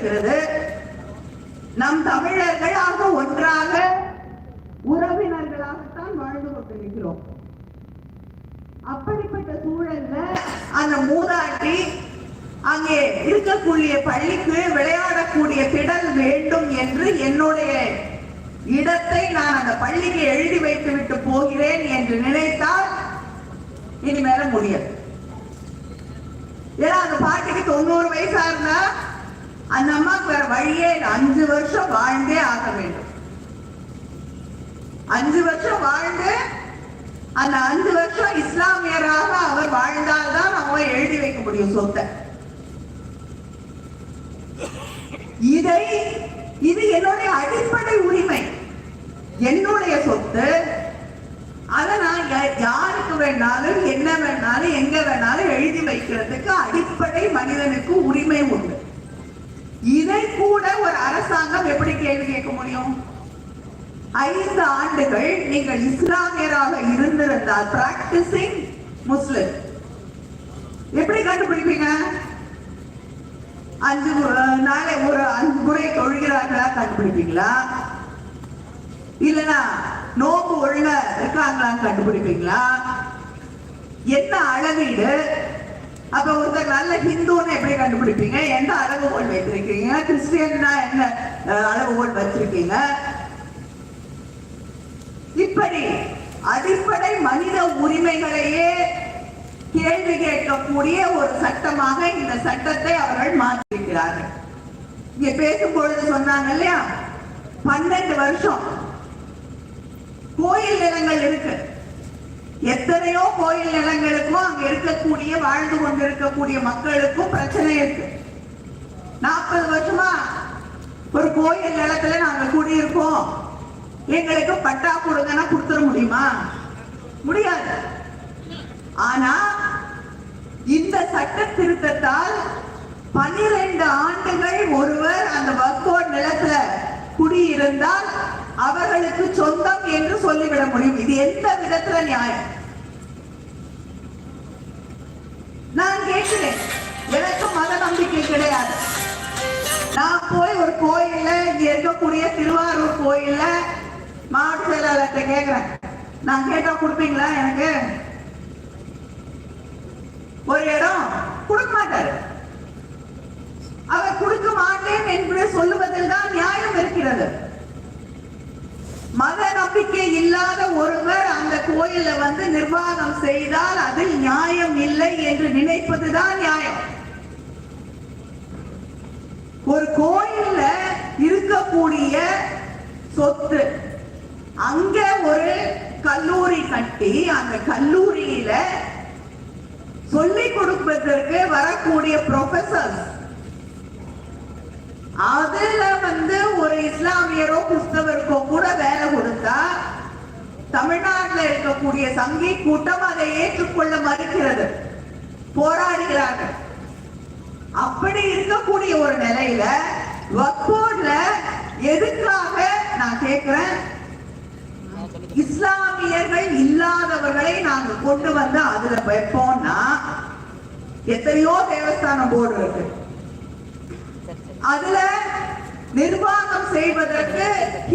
இருக்கிறது. நம் தமிழர்களாக ஒன்றாக உறவினர்களாகத்தான் வாழ்ந்து கொண்டிருக்கிறோம். அப்படிப்பட்ட சூழல்ல அந்த மூதாட்டி அங்கே இருக்கக்கூடிய பள்ளிக்கு விளையாடக்கூடிய திடல் வேண்டும் என்று என்னுடைய இடத்தை நான் அந்த பள்ளிக்கு எழுதி வைத்து விட்டு போகிறேன் என்று நினைத்தால் இனிமேல முடியாது. ஏன்னா அந்த பாட்டிக்கு தொண்ணூறு வயசா இருந்தா அந்த அம்மாவுக்கு வேற வழியே அஞ்சு வருஷம் வாழ்ந்தே ஆக வேண்டும். அஞ்சு வருஷம் வாழ்ந்து அந்த அஞ்சு வருஷம் இஸ்லாமியராக அவர் வாழ்ந்தால்தான் அவங்க எழுதி வைக்க முடியும் சொத்தை. இதை இது என்னுடைய அடிப்படை உரிமை. என்னுடைய சொத்து அதை நான் யா- யாருக்கு வேணாலும் என்ன வேணாலும் எங்க வேணாலும் எழுதி வைக்கிறதுக்கு அடிப்படை மனிதனுக்கு உரிமை உண்டு. இதை கூட ஒரு அரசாங்கம் எப்படி கேள்வி கேட்க முடியும்? ஐந்து ஆண்டுகள் நீங்கள் இஸ்லாமியராக இருந்திருந்தால் பிராக்டிசிங் முஸ்லிம் எப்படி கண்டுபிடிப்பீங்க? அஞ்சு நாளை ஒரு அஞ்சு முறை தொழுகிறார்களா கண்டுபிடிப்பீங்களா? இல்லனா நோம்பு உள்ள இருக்காங்களான்னு கண்டுபிடிப்பீங்களா? என்ன அளவீடு? அப்ப ஒருத்தர் நல்ல ஹிந்துன்னு கண்டுபிடிப்பீங்க. எந்த அளவுகோல் வைத்திருக்கீங்க? கிறிஸ்டியன்னா என்ன அளவுகோல் வச்சிருக்கீங்க இப்படி அடிப்படை மனித உரிமைகளையே கேள்வி கேட்கக்கூடிய ஒரு சட்டமாக இந்த சட்டத்தை அவர்கள் மாற்றிருக்கிறார்கள் இங்க பேசும் பொழுது சொன்னாங்க இல்லையா? பன்னெண்டு வருஷம் கோயில் நிலங்கள் இருக்கு. எத்தனையோ கோயில் நிலங்களுக்கும் அங்க இருக்கக்கூடிய வாழ்ந்து கொண்டிருக்கக்கூடிய மக்களுக்கும் பிரச்சனை இருக்கு. நாற்பது வருஷமா ஒரு கோயில் நிலத்துல நாங்க கூடியிருக்கோம். எங்களுக்கு பட்டா கொடுங்கன்னா கொடுத்துட முடியுமா? முடியாது. ஆனா இந்த சட்ட திருத்தத்தால் பன்னிரண்டு ஆண்டுகள் ஒருவர் அந்த வக்கோட் நிலத்துல குடியிருந்தால் அவர்களுக்கு சொந்தம் என்று சொல்லிவிட முடியும். இது எந்த விதத்துல நியாயம்? நான் கேட்கிறேன். எனக்கு மத நம்பிக்கை கிடையாது. நான் போய் ஒரு கோயில்ல இங்க இருக்கக்கூடிய திருவாரூர் கோயில்ல மாவட்ட செயலாளர்கிட்ட கேக்குறேன் நான் கேட்டா கொடுப்பீங்களா எனக்கு? ஒரு இடம் கொடுக்க மாட்டாரு. அவர் கொடுக்க மாட்டேன் என்று சொல்லுவதில் தான் நியாயம் இருக்கிறது. மத நம்பிக்கை இல்லாத ஒருவர் அந்த கோயில வந்து நிர்வாகம் செய்தால் அதில் நியாயம் இல்லை என்று நினைப்பதுதான் நியாயம். ஒரு கோயில்ல இருக்கக்கூடிய சொத்து அங்க ஒரு கல்லூரி கட்டி அந்த கல்லூரியில சொல்லிக் கொடுப்பதற்கு வரக்கூடிய ப்ரொஃபசர்ஸ் அதுல வந்து ஒரு இஸ்லாமியரோ கிறிஸ்தவருக்கோ கூட வேலை கொடுத்தா தமிழ்நாட்டில் இருக்கக்கூடிய சங்கி கூட்டம் அதை ஏற்றுக்கொள்ள மறுக்கிறது. போராடுகிறார்கள் அப்படி இருக்கக்கூடிய ஒரு நிலையில வக்போர்ட்ல எதுக்காக நான் கேட்கிறேன் இஸ்லாமியர்கள் இல்லாதவர்களை நாங்க கொண்டு வந்து அதுல வைப்போம்னா எத்தனையோ தேவஸ்தானம் போர்டு இருக்கு. அதுல நிர்வாகம் செய்வதற்கு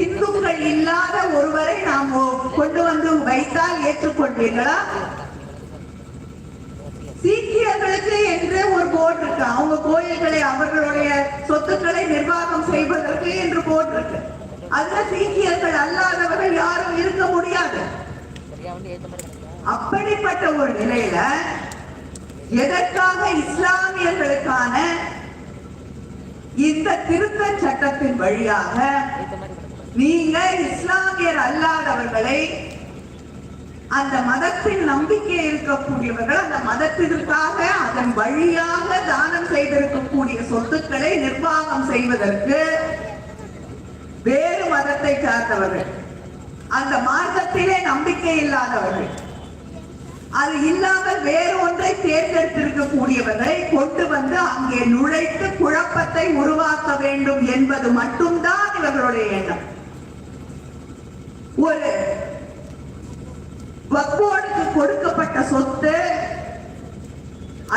இந்துக்கள் இல்லாத ஒருவரை நாம் கொண்டு வந்து வைத்தால் ஏற்றுக்கொள்வீர்களா சீக்கியர்களுக்கு என்று ஒரு போர்டு இருக்கு. அவங்க கோயில்களை அவர்களுடைய சொத்துக்களை நிர்வாகம் செய்வதற்கு என்று போர்டு இருக்கு. அதுல சீக்கியர்கள் அல்லாதவர்கள் யாரும் இருக்க முடியாது. அப்படிப்பட்ட ஒரு நிலையில எதற்காக இஸ்லாமியர்களுக்கான இந்த திருத்த சட்டத்தின் வழியாக நீங்க இஸ்லாமியர் அல்லாதவர்களை அந்த மதத்தின் நம்பிக்கை இருக்கக்கூடியவர்கள் அந்த மதத்திற்காக அதன் வழியாக தானம் செய்திருக்கக்கூடிய சொத்துக்களை நிர்வாகம் செய்வதற்கு வேறு மதத்தை சார்ந்தவர்கள். அந்த மார்க்கத்திலே நம்பிக்கை இல்லாதவர்கள். அது இல்லாமல் வேறு ஒன்றை தேர்ந்தெடுத்திருக்கக்கூடியவர்களை கொண்டு வந்து அங்கே நுழைத்து குழப்பத்தை உருவாக்க வேண்டும் என்பது மட்டும்தான் இவர்களுடைய எண்ணம். ஒரு வக்கோடுக்கு கொடுக்கப்பட்ட சொத்து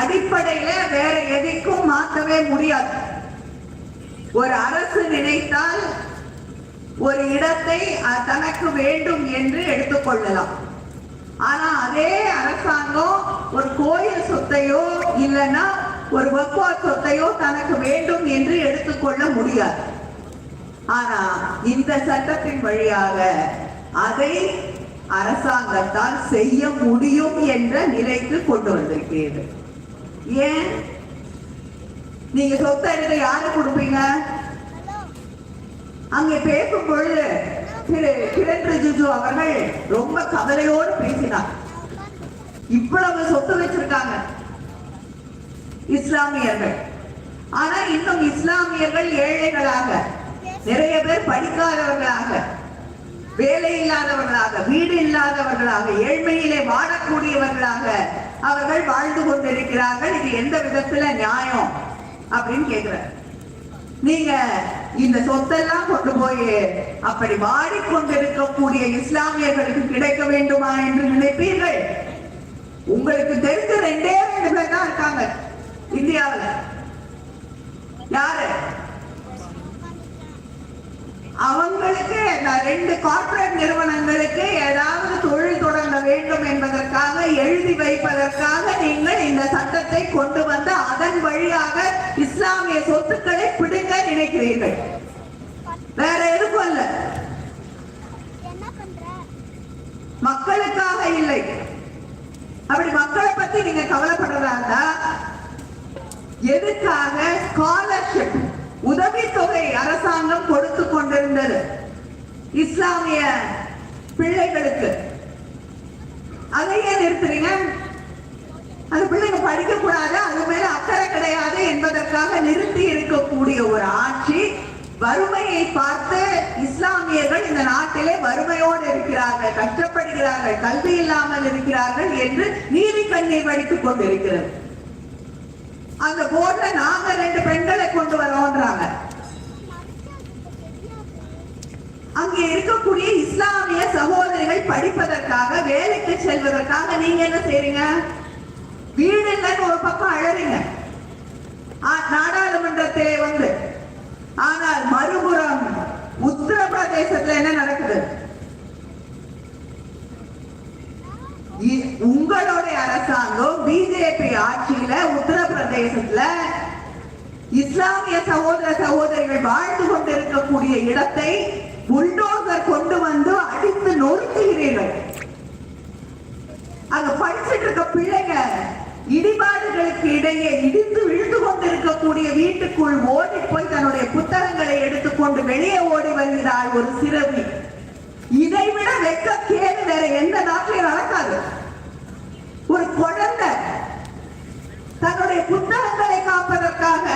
அடிப்படையில வேற எதைக்கும் மாற்றவே முடியாது. ஒரு அரசு நினைத்தால் ஒரு இடத்தை தனக்கு வேண்டும் என்று எடுத்துக்கொள்ளலாம். ஆனா அதே அரசாங்கம் ஒரு கோயில் சொத்தையோ இல்லைன்னா ஒரு வக்குவா சொத்தையோ தனக்கு வேண்டும் என்று எடுத்துக்கொள்ள முடியாது. ஆனா இந்த சட்டத்தின் வழியாக அதை அரசாங்கத்தால் செய்ய முடியும் என்ற நிலைக்கு கொண்டு வந்திருக்கிறது. ஏன்? நீங்க சொத்தை எடுத்து யாரு கொடுப்பீங்க? அங்கே பேசும் பொழுது திரு கிரண் ரிஜிஜு அவர்கள் ரொம்ப கவலையோடு பேசினார். இவ்வளவு சொத்து வச்சிருக்காங்க. இஸ்லாமியர்கள். ஆனா இன்னும் இஸ்லாமியர்கள் ஏழைகளாக நிறைய பேர் படிக்காதவர்களாக வேலை இல்லாதவர்களாக வீடு இல்லாதவர்களாக ஏழ்மையிலே வாழக்கூடியவர்களாக அவர்கள் வாழ்ந்து கொண்டிருக்கிறார்கள். இது எந்த விதத்துல நியாயம் அப்படின்னு கேக்குற நீங்க இந்த சொத்தெல்லாம் கொண்டு போய் அப்படி வாடிக்கொண்டிருக்கக்கூடிய இஸ்லாமியர்களுக்கு கிடைக்க வேண்டுமா என்று நினைப்பீர்கள்? உங்களுக்கு தெரிஞ்ச ரெண்டே ரெண்டு பேர் தான் இருக்காங்க. இந்தியாவுல. யாரு? அவங்களுக்கு ரெண்டு கார்ப்பரேட் நிறுவனங்களுக்கு ஏதாவது தொழில் தொடங்க வேண்டும் என்பதற்காக எழுதி வைப்பதற்காக நீங்கள் இந்த சட்டத்தை கொண்டு வந்து அதன் வழியாக இஸ்லாமிய சொத்துக்களை பிடுங்க நினைக்கிறீர்கள். வேற எதுக்கும் பண்ற? மக்களுக்காக இல்லை. அப்படி மக்களை பத்தி நீங்க கவலைப்படுறதா இருந்தா எதுக்காக ஸ்காலர்ஷிப் உதவித்தொகை அரசாங்கம் கொடுத்து கொண்டிருந்தது? இஸ்லாமிய பிள்ளைகளுக்கு. அதையே நிறுத்துறீங்க? அந்த பிள்ளைங்க படிக்க கூடாது அது மேல அக்கறை கிடையாது என்பதற்காக நிறுத்தி இருக்கக்கூடிய ஒரு ஆட்சி வறுமையை பார்த்து இஸ்லாமியர்கள் இந்த நாட்டிலே வறுமையோடு இருக்கிறார்கள் கஷ்டப்படுகிறார்கள் கல்வி இல்லாமல் இருக்கிறார்கள் என்று நீதி கண்ணீர் வடித்துக் கொண்டிருக்கிறது. அந்த போர்ட்ல நாங்க ரெண்டு பெண்களை கொண்டு வரோன்றாங்க. அங்கே இருக்கக்கூடிய இஸ்லாமிய சகோதரிகள் படிப்பதற்காக வேலைக்கு செல்வதற்காக நீங்க என்ன செய்றீங்க? வீடு இல்லைன்னு ஒரு பக்கம் அழறீங்க. நாடாளுமன்றத்திலே வந்து ஆனால் மறுபுறம் உத்தரப்பிரதேசத்துல என்ன நடக்குது? இ- உங்களுடைய அரசாங்கம் பிஜேபி ஆட்சியில உத்தரப்பிரதேசத்துல இஸ்லாமிய சகோதர சகோதரிகள் வாழ்ந்து கொண்டிருக்கக்கூடிய இடத்தை புல்டோசர் கொண்டு வந்து அடித்து நொறுக்குகிறீர்கள். அங்க படிச்சிட்டு இருக்க பிள்ளைங்க இடிபாடுகளுக்கு இடையே இடிந்து விழுந்து கொண்டிருக்கக்கூடிய வீட்டுக்குள் ஓடி போய் தன்னுடைய புத்தகங்களை எடுத்துக்கொண்டு வெளியே ஓடி வருகிறாள் ஒரு சிறுமி. இதை விட வெக்க கேடு வேற எந்த நாட்டிலும் நடக்காது. ஒரு குழந்தை தன்னுடைய புத்தகங்களை காப்பதற்காக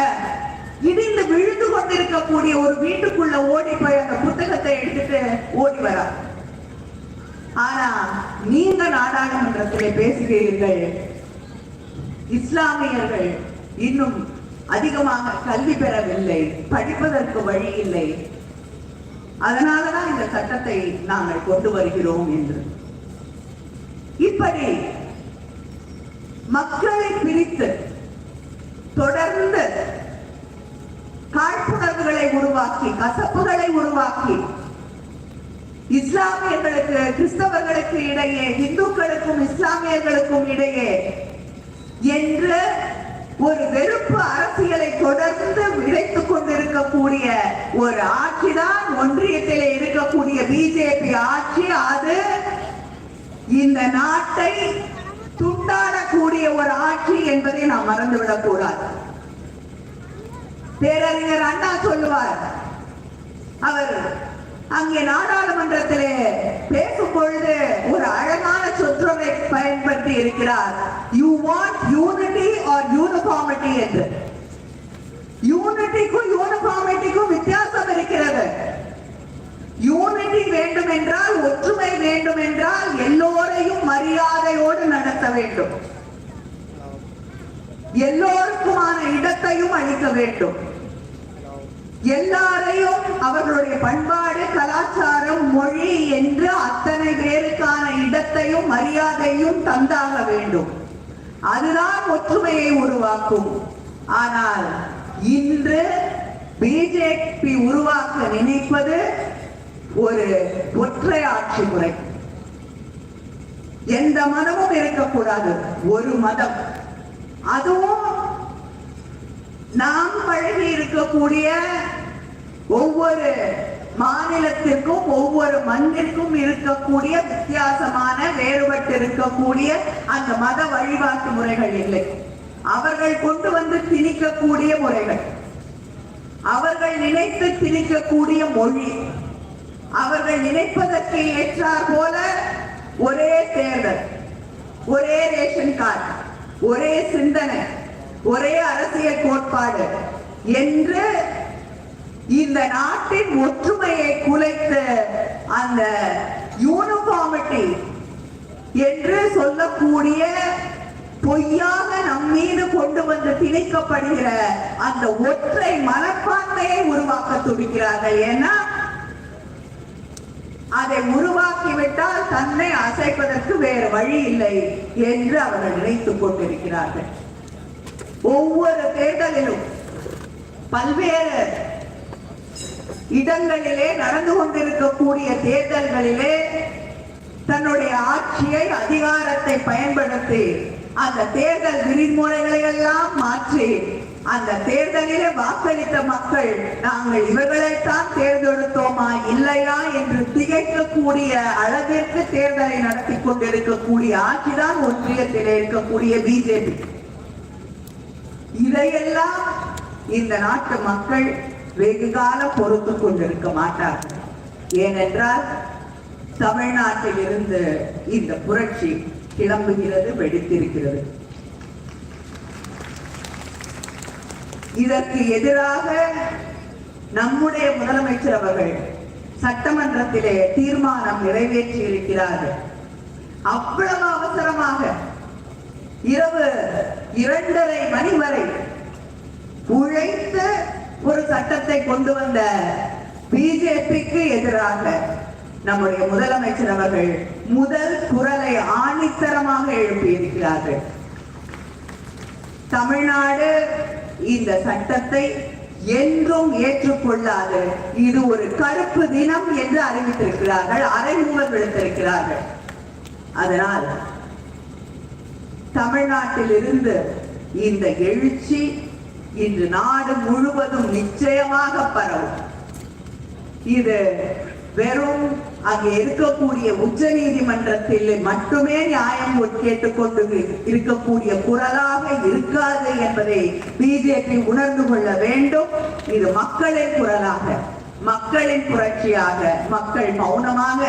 இடிந்து விழுந்து கொண்டிருக்கக்கூடிய ஒரு வீட்டுக்குள்ள ஓடி போய் அந்த புத்தகத்தை எடுத்துட்டு ஓடி வரா ஆனா நீங்க நாடாளுமன்றத்திலே பேசுகிறீர்கள். இஸ்லாமியர்கள் இன்னும் அதிகமாக கல்வி பெறவில்லை படிப்பதற்கு வழி இல்லை அதனாலதான் இந்த சட்டத்தை நாங்கள் கொண்டு வருகிறோம் என்று. இப்படி மக்களை பிரித்து தொடர்ந்து காழ்ப்புணர்வுகளை உருவாக்கி கசப்புகளை உருவாக்கி இஸ்லாமியர்களுக்கு கிறிஸ்தவர்களுக்கு இடையே இந்துக்களுக்கும் இஸ்லாமியர்களுக்கும் இடையே என்று ஒரு வெறுப்பு அரசியலை தொடர்ந்து விளைத்துக் கொண்டிருக்கக்கூடிய ஒரு ஆட்சிதான் ஒன்றியத்திலே இருக்கக்கூடிய பிஜேபி ஆட்சி. அது இந்த நாட்டை துண்டாடக்கூடிய ஒரு ஆட்சி என்பதை நாம் மறந்துவிடக் கூடாது. பேரறிஞர் அண்ணா சொல்லுவார் அவர் அங்கே நாடாளுமன்றத்திலே பேசும் பொழுது ஒரு அழகான சொற்றொடரை பயன்படுத்தி இருக்கிறார். You want unity or uniformity என்று. யூனிட்டிக்கும் யூனிஃபார்மிட்டிக்கும் வித்தியாசம் இருக்கிறது. யூனிட்டி வேண்டும் என்றால் ஒற்றுமை வேண்டும் என்றால் எல்லோரையும் மரியாதையோடு நடத்த வேண்டும். எல்லோருக்குமான இடத்தையும் அளிக்க வேண்டும். எல்லாரையும் அவர்களுடைய பண்பாடு கலாச்சாரம் மொழி என்று அத்தனை பேருக்கான இடத்தையும் மரியாதையும் தந்தாக வேண்டும். அதுதான் ஒற்றுமையை உருவாக்கும். ஆனால் இன்று பிஜேபி உருவாக்க நினைப்பது ஒரு ஒற்றை ஆட்சி முறை. எந்த மதமும் இருக்கக்கூடாது. ஒரு மதம். அதுவும் நாம் பழகி இருக்கக்கூடிய ஒவ்வொரு மாநிலத்திற்கும் ஒவ்வொரு மண்ணிற்கும் இருக்கக்கூடிய வித்தியாசமான வேறுபட்டு இருக்கக்கூடிய அந்த மத வழிபாட்டு முறைகள் இல்லை. அவர்கள் கொண்டு வந்து திணிக்கக்கூடிய முறைகள். அவர்கள் நினைத்து திணிக்கக்கூடிய மொழி. அவர்கள் நினைப்பதற்கு ஏற்றார் போல ஒரே தேர்தல் ஒரே ரேஷன் கார்டு ஒரே சிந்தனை. ஒரே அரசியல் கோட்பாடு என்று இந்த நாட்டின் ஒற்றுமையை குலைத்து அந்த யூனிஃபார்மிட்டி என்று சொல்லக்கூடிய பொய்யாக நம் மீது கொண்டு வந்து திணிக்கப்படுகிற அந்த ஒற்றை மனப்பான்மையை உருவாக்க துடிக்கிறார்கள். ஏன்னா அதை உருவாக்கிவிட்டால் தன்னை அசைப்பதற்கு வேறு வழி இல்லை என்று அவர்கள் நினைத்துக் கொண்டிருக்கிறார்கள். ஒவ்வொரு தேர்தலிலும் பல்வேறு இடங்களிலே நடந்து கொண்டிருக்கக்கூடிய தேர்தல்களிலே தன்னுடைய ஆட்சியை அதிகாரத்தை பயன்படுத்தி அந்த தேர்தல் விதிமுறைகளை எல்லாம் மாற்றி அந்த தேர்தலிலே வாக்களித்த மக்கள் நாங்கள் இவர்களைத்தான் தேர்ந்தெடுத்தோமா இல்லையா என்று திகைக்கக்கூடிய அளவிற்கு தேர்தலை நடத்தி கொண்டிருக்கக்கூடிய ஆட்சிதான் ஒன்றியத்திலே இருக்கக்கூடிய பிஜேபி இதையெல்லாம் இந்த நாட்டு மக்கள் வெகு காலம் பொறுத்து கொண்டிருக்க மாட்டார்கள். ஏனென்றால் தமிழ்நாட்டில் இருந்து இந்த புரட்சி கிளம்புகிறது வெடித்திருக்கிறது. இதற்கு எதிராக நம்முடைய முதலமைச்சர் அவர்கள் சட்டமன்றத்திலே தீர்மானம் நிறைவேற்றி இருக்கிறார்கள் அவ்வளவு அவசரமாக இரவு இரண்டரை மணி வரை உழைத்த ஒரு சட்டத்தை கொண்டு வந்த பிஜேபிக்கு எதிராக நம்முடைய முதலமைச்சர் அவர்கள் முதல் குரலை ஆணித்தரமாக எழுப்பியிருக்கிறார்கள். தமிழ்நாடு இந்த சட்டத்தை என்றும் ஏற்றுக்கொள்ளாது. இது ஒரு கருப்பு தினம் என்று அறிவித்திருக்கிறார்கள் அறைமுகம் விடுத்திருக்கிறார்கள் அதனால் தமிழ்நாட்டிலிருந்து இந்த எழுச்சி இன்று நாடு முழுவதும் நிச்சயமாக பரவும். இது வெறும் அங்கே இருக்கக்கூடிய உச்ச நீதிமன்றத்தில் மட்டுமே நியாயம் கேட்டுக்கொண்டு இருக்கக்கூடிய குரலாக இருக்காது என்பதை பிஜேபி உணர்ந்து கொள்ள வேண்டும். இது மக்களின் குரலாக. மக்களின் புரட்சியாக மக்கள் மௌனமாக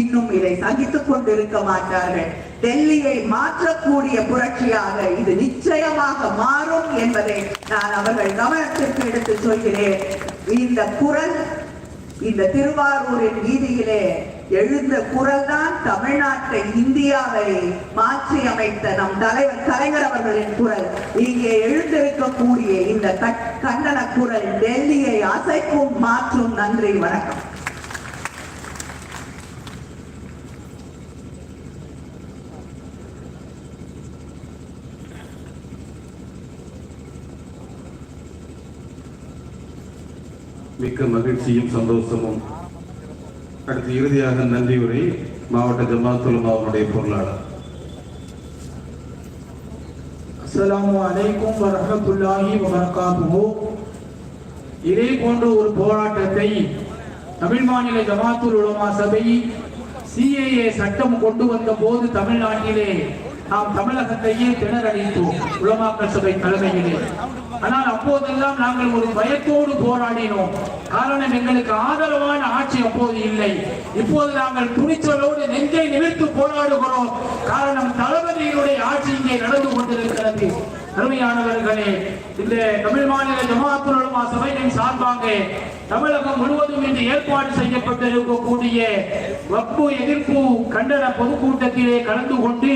இன்னும் இதை சகித்துக் கொண்டிருக்க மாட்டார்கள். டெல்லியை மாற்றக்கூடிய புரட்சியாக இது நிச்சயமாக மாறும் என்பதை நான் அவர்கள் கவனத்திற்கு எடுத்து சொல்கிறேன். இந்த குரல் இந்த திருவாரூரின் வீதியிலே எழுந்த குரல் தான் தமிழ்நாட்டை இந்தியாவை மாற்றி அமைத்த நம் தலைவர் கலைஞர் அவர்களின் குரல். இங்கே எழுந்திருக்கக்கூடிய இந்த கண்டன குரல் டெல்லியை அசைக்கும் மாற்றும் நன்றி வணக்கம். மிக்க மகிழ்ச்சியும் சந்தோஷமும். அடுத்து இறுதியாக நன்றி உரை மாவட்ட ஜமாத்துலமாவுடைய பொருளாளர். அஸ்ஸலாமு அலைக்கும் வரமத்துல்லாஹி வபரகாத்துஹு. இதே போன்ற ஒரு போராட்டத்தை தமிழ் மாநில ஜமாத்துல் உலமா சபை சிஏஏ சட்டம் கொண்டு வந்த போது தமிழ்நாட்டிலே நாம் தமிழகத்தையே திணறடித்தோம் உலமாக்கல் சபை தலைமையிலே. ஆனால் அப்போதெல்லாம் நாங்கள் ஒரு பயத்தோடு போராடினோம். காரணம் எங்களுக்கு ஆதரவான ஆட்சி அப்போது இல்லை. இப்போது நாங்கள் துணிச்சலோடு நெஞ்சை நிமிர்த்து போராடுகிறோம். காரணம் தளபதியினுடைய ஆட்சி இங்கே நடந்து கொண்டிருக்கிறது. அருமையானவர்களே இந்த தமிழ் மாநில ஜமாத்துல் சபையின் சார்பாக தமிழகம் முழுவதும் இன்று ஏற்பாடு செய்யப்பட்டிருக்கக்கூடிய வக்பு எதிர்ப்பு கண்டன பொதுக்கூட்டத்திலே கலந்து கொண்டு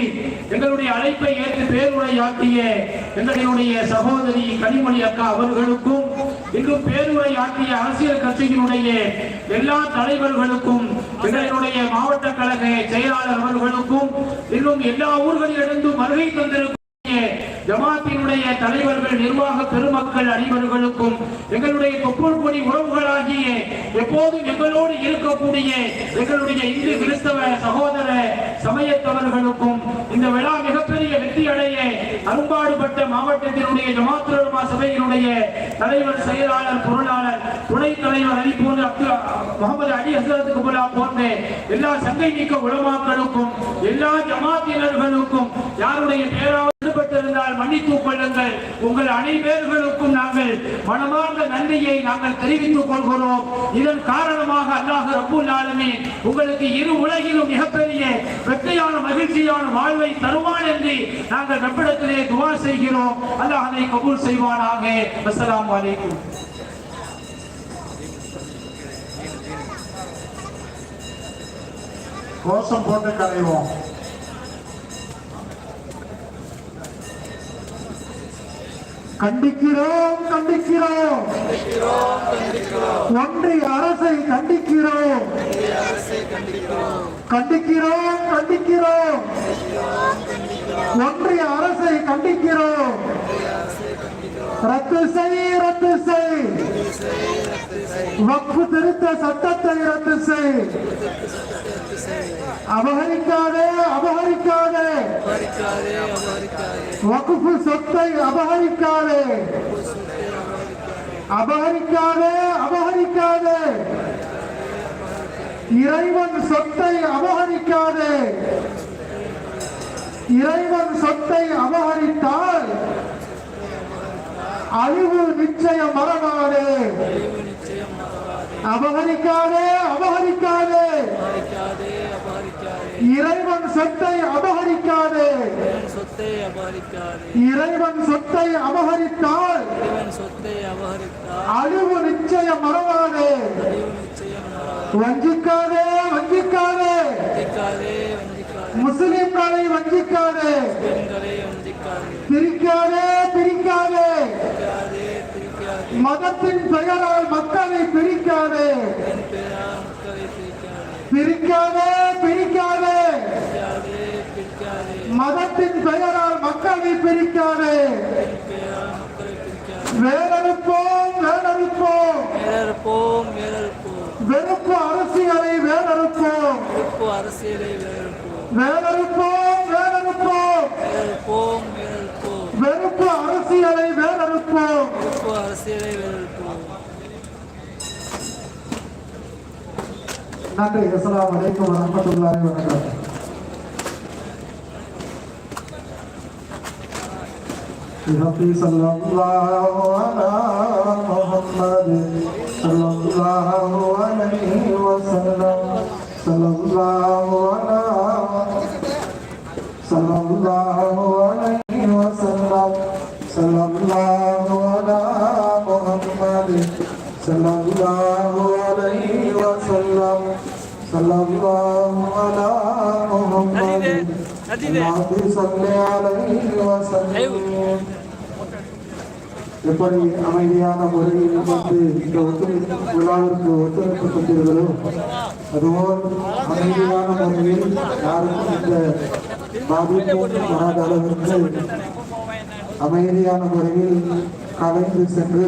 எங்களுடைய அழைப்பை ஏற்று பேருரையாற்றிய எங்களுடைய சகோதரி கனிமொழி அக்கா அவர்களுக்கும் இன்றும் பேருரையாற்றிய அரசியல் கட்சியினுடைய எல்லா தலைவர்களுக்கும் எங்களுடைய மாவட்ட கழக செயலாளர் அவர்களுக்கும் இன்னும் எல்லா ஊர்களிலிருந்தும் வருகை தந்திருக்கும் ஜமாத்தினுடைய தலைவர்கள் நிர்வாக பெருமக்கள் அனைவர்களுக்கும் எங்களுடைய தொப்புள் கொடி உறவுகளாகிய எப்போதும் எங்களோடு இருக்கக்கூடிய எங்களுடைய இந்து கிறிஸ்தவ சகோதர சமயத்தவர்களுக்கும் இந்த விழா மிகப்பெரிய வெற்றி அடைய அரும்பாடுபட்ட மாவட்டத்தினுடைய ஜமாத்துலமா சபையினுடைய தலைவர் செயலாளர் பொருளாளர் துணை தலைவர் அலி போன்ற அப்துல் முகமது அலி ஹசரத்துக்கு குபுலா போன்ற எல்லா சங்கை நீக்க உலமாக்களுக்கும் எல்லா ஜமாத்தினர்களுக்கும் யாருடைய பேராவது கஷ்டப்பட்டிருந்தால் மன்னித்துக் கொள்ளுங்கள். உங்கள் அனைவர்களுக்கும் நாங்கள் மனமார்ந்த நன்றியை நாங்கள் தெரிவித்துக் கொள்கிறோம். இதன் காரணமாக அல்லாஹ் ரப்புல் ஆலமீன் உங்களுக்கு இரு உலகிலும் மிகப்பெரிய வெற்றியான மகிழ்ச்சியான வாழ்வை தருவான் என்று நாங்கள் நம்மிடத்திலே துவா செய்கிறோம். அல்லாஹ் அதை கபூல் செய்வானாக. அஸ்லாம் வலைக்கும் கோஷம் போட்டு கரைவோம். கண்டிக்கிறோம் கண்டிக்கிறோம். ஒன்றிய அரசை கண்டிக்கிறோம். கண்டிக்கிறோம் கண்டிக்கிறோம். ஒன்றிய அரசை கண்டிக்கிறோம். ரத்து செய் ரத்து செய். வக்ஃபு திருத்த சட்டத்தை ரத்து செய். அபகரிக்காதே அபகரிக்காதே. வகுப்பு சொத்தை அபகரிக்காதே. அபகரிக்காதே அபகரிக்காதே. இறைவன் சொத்தை அபகரிக்காதே. இறைவன் சொத்தை அபகரித்தால் அழிவு நிச்சயம் மறவாதே அபகரிக்காதே. அபகரிக்காதே இறைவன் சொத்தை அபகரிக்காதே. சொத்தை அபகரிக்காதே. இறைவன் சொத்தை அபகரித்தால் இறைவன் சொத்தை அபகரித்தால் அழிவு நிச்சயம் மறவாதே வஞ்சிக்காதே வஞ்சிக்காதே. முஸ்லிம்களை வஞ்சிக்காதே. பிரிக்காதே பிரிக்காதே. மதத்தின் பெயரால் மக்களை பிரிக்காதே. பிரிக்காதே பிரிக்காதே. மதத்தின் பெயரால் மக்களை பிரிக்காதே. வேறறுப்போம் வேறறுப்போம். வேறறுப்போம் வேறறுப்போம். வெறுப்பு அரசியலை வேறறுப்போம். வெறுப்பு அரசியலை வேறறுப்போம். வேறறுப்போம் வேறறுப்போம். வேறறுப்போம் வேறறுப்போம். வெறுப்பு அரசியலை வேறறுப்போம். வெறுப்பு அரசியலை நன்றி அஸ்ஸலாமு அலைக்கும் வரஹ்மத்துல்லாஹி வபரகாத்துஹு بحق صلى الله على محمد صلى الله عليه وسلم صلى الله على صلى الله عليه وسلم صلى الله على محمد صلى الله عليه وسلم صلى الله على محمد اللهم صل عليه وسلم எப்படி அமைதியான முறையில் வந்து இந்த ஒத்துழைப்பு விழாவிற்கு ஒத்துழைப்பு கொண்டீர்களோ அதுபோல் அமைதியான முறையில் யாருக்கும் இந்த பாதிப்பும் வராத அளவிற்கு அமைதியான முறையில் கலைந்து சென்று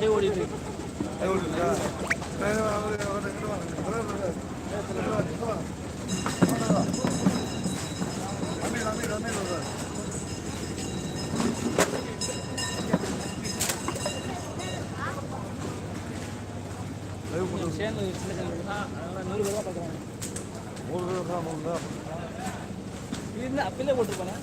தருவாரு ஓடிட்டு சேர்ந்து சின்ன சின்ன அதனால நூறு ரூபா பார்க்குறாங்க. நூறு ரூபா நூறு ரூபா இது அப்பிலே போட்டுருப்பானே?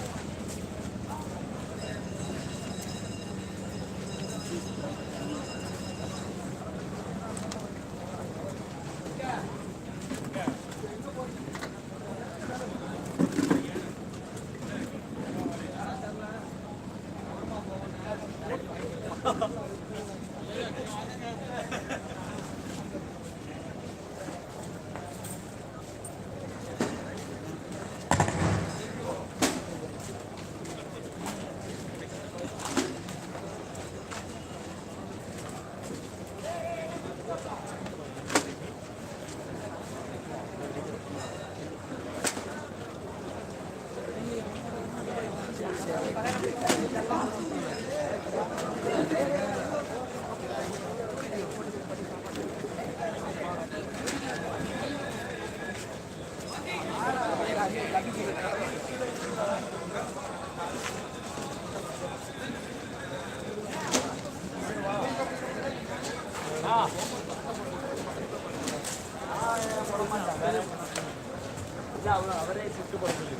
அவரே சுட்டு போடுறது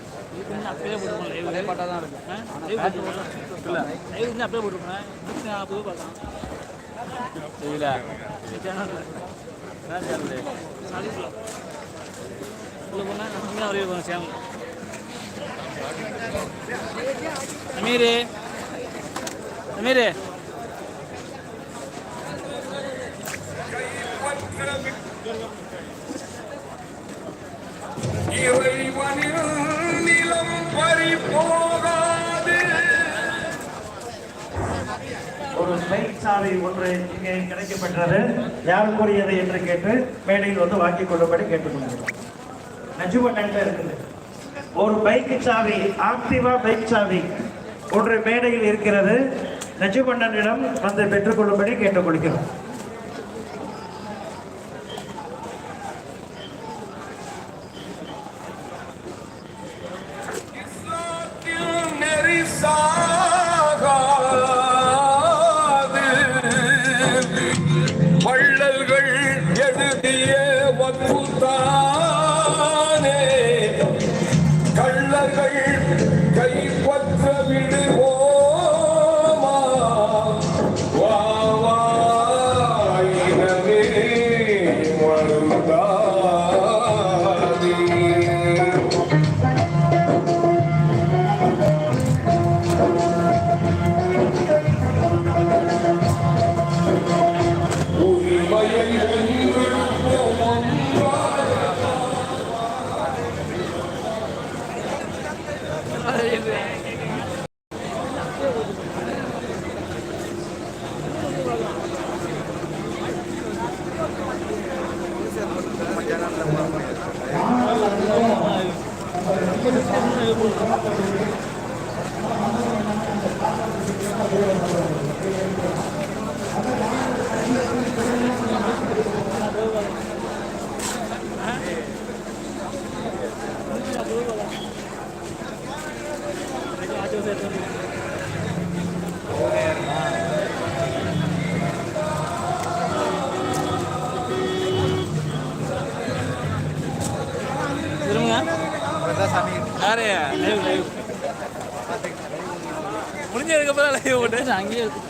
அப்படியே போட்டுருக்கோம் லைவ் லைவ் பாட்டாக தான் இருக்கும் லைவ் இல்லை லைவ் அமீரு. அமீரு. இறைவனின் நிலம் பறி போகாது ஒரு பைக் சாவி ஒன்று இங்கே கிடைக்கப்பெற்றது. யாருக்குரியது என்று கேட்டு மேடையில் வந்து வாங்கிக் கொள்ளும்படி கேட்டுக்கொள்கிறோம். நஜுவன் இருக்குது. ஒரு பைக் சாவி ஆக்டிவா பைக் சாவி ஒன்று மேடையில் இருக்கிறது. நஜுமன்னனிடம் வந்து பெற்றுக்கொள்ளும்படி கேட்டுக்கொள்கிறோம். வள்ளல்கள் எழுதிய வக்குத்தானே அங்கேயே அப்படியா